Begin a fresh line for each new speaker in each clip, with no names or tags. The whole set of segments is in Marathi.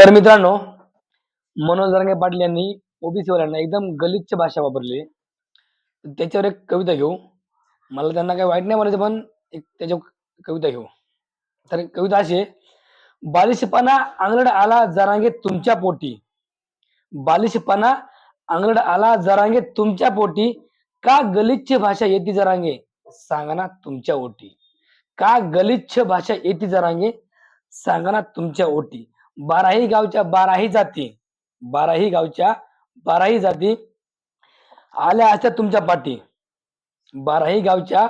तर मित्रांनो मनोज रंगे पाटील यांनी ओबीसी वाल्यांना एकदम गलिच्छ भाषा वापरली. त्याच्यावर एक कविता घेऊ. मला त्यांना काही वाईट नाही म्हणायचं पण एक त्याच्यावर कविता घेऊ. तर कविता अशी आहे बालिशपणा आंगलड आला जरांगे तुमच्या पोटी. बालिशपणा आंगलड आला जरांगे तुमच्या पोटी. का गलिच्छ भाषा येती जरांगे? सांगा ना तुमच्या ओटी. का गलिच्छ भाषा येती जरांगे? सांगा ना तुमच्या ओटी. बाराही गावच्या बाराही जाती बाराही गावच्या बाराही जाती आल्या असत्या तुमच्या पाठी. बाराही गावच्या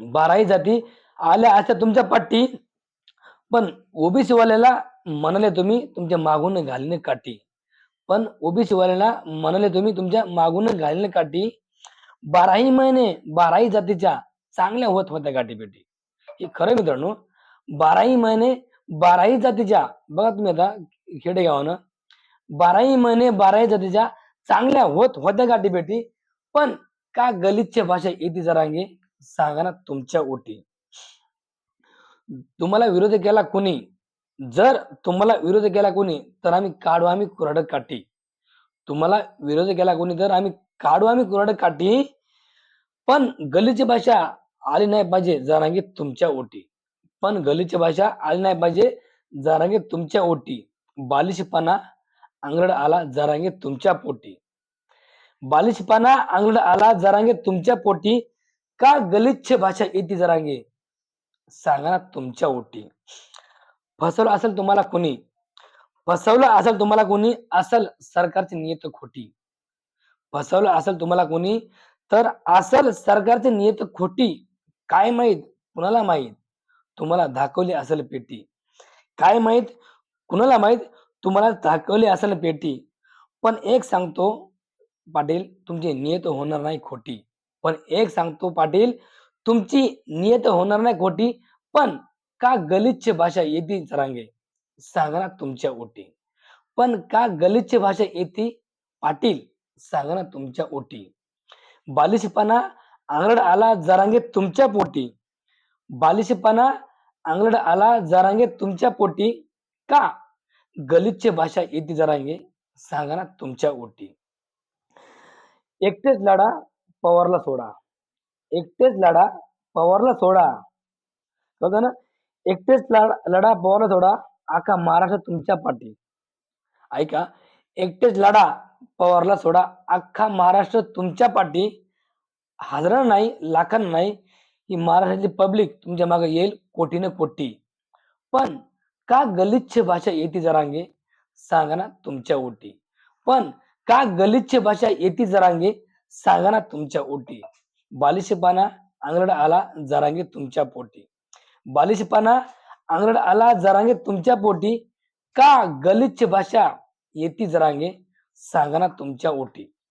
बाराही जाती आल्या असत्या तुमच्या पाठी. पण ओबीसीवाल्याला म्हणाले तुम्ही तुमच्या मागून घालणे काठी. पण ओबीसीवाल्याला म्हणाले तुम्ही तुमच्या मागून घालणे काठी. बाराही महिने बाराही जातीच्या चांगल्या होत होत्या गाठीपेटी. हे खरं मित्रांनो बाराही महिने बाराही जातीच्या बघा तुम्ही आता खेडेगावानं. बाराही महिने बाराही जातीच्या चांगल्या होत होत्या गाठीपेटी पण का गलिच्छ भाषा येते जरांगे सांगा ना तुमच्या ओटी. तुम्हाला विरोध केला कोणी? जर तुम्हाला विरोध केला कोणी तर आम्ही काढू आम्ही कुऱ्हाड काठी. तुम्हाला विरोध केला कोणी तर आम्ही काढू आम्ही कुऱ्हाड काठी. पण गलीची भाषा आली नाही पाहिजे जरांगे तुमच्या ओटी. पण गलिच्छ भाषा आली नाही पाहिजे. जरांगे तुमच्या ओटी. बालिशपणा अंगड आला जरांगे तुमच्या पोटी. बालिशपणा अंगड आला जरांगे तुमच्या पोटी. का गलिच्छ भाषा येते जरांगे? सांगा ना तुमच्या ओटी. फसवलं असेल तुम्हाला कोणी? फसवलं असेल तुम्हाला कोणी? असल सरकारची नियत खोटी. फसवलं असेल तुम्हाला कोणी? तर असल सरकारची नियत खोटी. काय माहीत? कुणाला माहीत? तुम्हाला दाखवली असेल पेटी. काय माहीत? कुणाला माहीत? तुम्हाला दाखवली असेल पेटी. पण एक सांगतो पाटील तुमची नियत होणार नाही खोटी. पण एक सांगतो पाटील तुमची नियत होणार नाही खोटी पण का गलिच्छ भाषा येते जरांगे? सांगणार तुमच्या ओटी. पण का गलिच्छ भाषा येते पाटील? सांगणार तुमच्या ओटी. बालिशपणा आंगड आला जरांगे तुमच्या पोटी. बालिशपणा आंगलड आला जरांगे तुमच्या पोटी. का? गलिच्छ भाषा येते जरांगे. सांगा ना तुमच्या ओटी. एकटेच लढा पवारला सोडा. एकटेच लढा पवारला सोडा. कळतं ना? एकटेच लढा लढा पवारला सोडा. आका महाराष्ट्र तुमच्या पाठी. ऐका एकटेच लढा पवारला सोडा. अख्खा महाराष्ट्र तुमच्या पाठी. हजारांना नाही लाखांना नाही ही महाराष्ट्राची पब्लिक तुमच्या मागे येईल कोटीनं कोटी. पण का गलिच्छ भाषा येते जरांगे? सांगा ना तुमच्या ओटी. पण का गलिच्छ भाषा येते जरांगे? सांगा ना तुमच्या ओटी. बालिशपाना अंगड आला जरांगे तुमच्या पोटी. बालिशपाना अंगड आला जरांगे तुमच्या पोटी. का गलिच्छ भाषा येते जरांगे? सांगा ना तुमच्या ओटी.